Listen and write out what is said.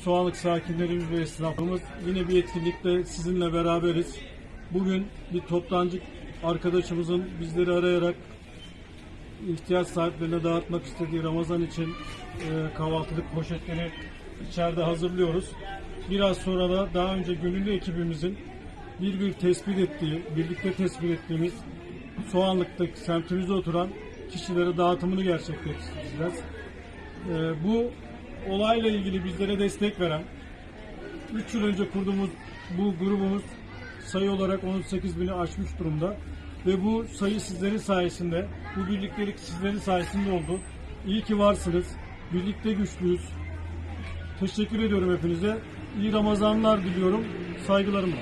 Soğanlık sakinlerimiz ve esnafımız yine bir etkinlikte sizinle beraberiz. Bugün bir toptancı arkadaşımızın bizleri arayarak ihtiyaç sahiplerine dağıtmak istediği Ramazan için e, kahvaltılık poşetleri içeride hazırlıyoruz. Biraz sonra da daha önce gönüllü ekibimizin bir bir tespit ettiği, birlikte tespit ettiğimiz Soğanlık'taki semtimizde oturan kişilere dağıtımını gerçekleştireceğiz. Ee, bu olayla ilgili bizlere destek veren 3 yıl önce kurduğumuz bu grubumuz sayı olarak 18 bini aşmış durumda ve bu sayı sizlerin sayesinde bu birliktelik sizlerin sayesinde oldu. İyi ki varsınız. Birlikte güçlüyüz. Teşekkür ediyorum hepinize. İyi Ramazanlar diliyorum. Saygılarımla.